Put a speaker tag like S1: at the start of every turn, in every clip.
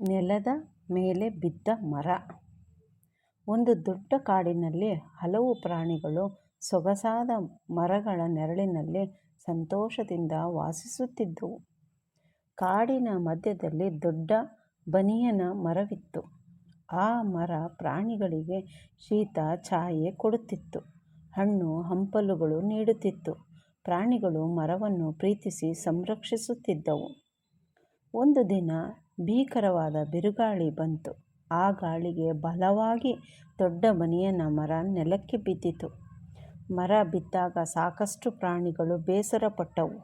S1: ನೆಲದ ಮೇಲೆ ಬಿದ್ದ ಮರ ಒಂದು ದೊಡ್ಡ ಕಾಡಿನಲ್ಲಿ ಹಲವು ಪ್ರಾಣಿಗಳು ಸೊಗಸಾದ ಮರಗಳ ನೆರಳಿನಲ್ಲಿ ಸಂತೋಷದಿಂದ ವಾಸಿಸುತ್ತಿದ್ದವು. ಕಾಡಿನ ಮಧ್ಯದಲ್ಲಿ ದೊಡ್ಡ ಬನಿಯನ ಮರವಿತ್ತು. ಆ ಮರ ಪ್ರಾಣಿಗಳಿಗೆ ಶೀತ, ಛಾಯೆ ಕೊಡುತ್ತಿತ್ತು, ಹಣ್ಣು ಹಂಪಲುಗಳು ನೀಡುತ್ತಿತ್ತು. ಪ್ರಾಣಿಗಳು ಮರವನ್ನು ಪ್ರೀತಿಸಿ ಸಂರಕ್ಷಿಸುತ್ತಿದ್ದವು. ಒಂದು ದಿನ ಭೀಕರವಾದ ಬಿರುಗಾಳಿ ಬಂತು. ಆ ಗಾಳಿಗೆ ಬಲವಾಗಿ ದೊಡ್ಡ ಬನಿಯನ ಮರ ನೆಲಕ್ಕೆ ಬಿದ್ದಿತು. ಮರ ಬಿದ್ದಾಗ ಸಾಕಷ್ಟು ಪ್ರಾಣಿಗಳು ಬೇಸರಪಟ್ಟವು.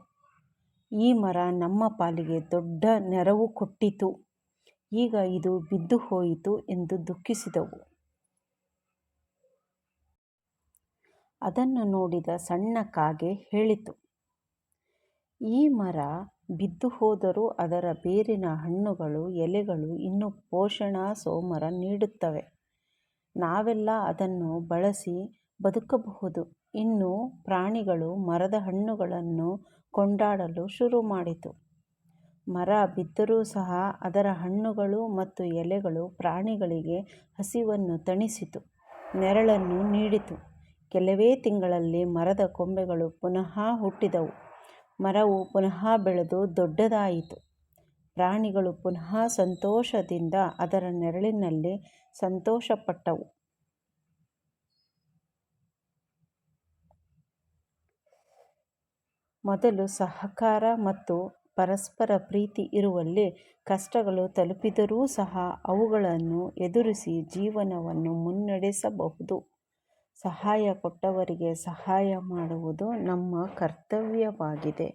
S1: ಈ ಮರ ನಮ್ಮ ಪಾಲಿಗೆ ದೊಡ್ಡ ನೆರವು ಕೊಟ್ಟಿತು, ಈಗ ಇದು ಬಿದ್ದುಹೋಯಿತು ಎಂದು ದುಃಖಿಸಿದವು. ಅದನ್ನು ನೋಡಿದ ಸಣ್ಣ ಕಾಗೆ ಹೇಳಿತು, ಈ ಮರ ಬಿದ್ದುಹೋದರೂ ಅದರ ಬೇರಿನ ಹಣ್ಣುಗಳು, ಎಲೆಗಳು ಇನ್ನೂ ಪೋಷಣ-ಸೋಮರ ನೀಡುತ್ತವೆ. ನಾವೆಲ್ಲ ಅದನ್ನು ಬಳಸಿ ಬದುಕಬಹುದು. ಇನ್ನು ಪ್ರಾಣಿಗಳು ಮರದ ಹಣ್ಣುಗಳನ್ನು ಕೊಂಡಾಡಲು ಶುರು ಮಾಡಿತು ಮರ ಬಿದ್ದರೂ ಸಹ ಅದರ ಹಣ್ಣುಗಳು ಮತ್ತು ಎಲೆಗಳು ಪ್ರಾಣಿಗಳಿಗೆ ಹಸಿವನ್ನು ತಣಿಸಿತು, ನೆರಳನ್ನು ನೀಡಿತು. ಕೆಲವೇ ತಿಂಗಳಲ್ಲಿ ಮರದ ಕೊಂಬೆಗಳು ಪುನಃ ಹುಟ್ಟಿದವು. ಮರವು ಪುನಃ ಬೆಳೆದು ದೊಡ್ಡದಾಯಿತು. ಪ್ರಾಣಿಗಳು ಪುನಃ ಸಂತೋಷದಿಂದ ಅದರ ನೆರಳಿನಲ್ಲಿ ಸಂತೋಷಪಟ್ಟವು. ಮೊದಲು ಸಹಕಾರ ಮತ್ತು ಪರಸ್ಪರ ಪ್ರೀತಿ ಇರುವಲ್ಲಿ ಕಷ್ಟಗಳು ತಲುಪಿದರೂ ಸಹ ಅವುಗಳನ್ನು ಎದುರಿಸಿ ಜೀವನವನ್ನು ಮುನ್ನಡೆಸಬಹುದು. ಸಹಾಯ ಕೊಟ್ಟವರಿಗೆ ಸಹಾಯ ಮಾಡುವುದು ನಮ್ಮ ಕರ್ತವ್ಯವಾಗಿದೆ.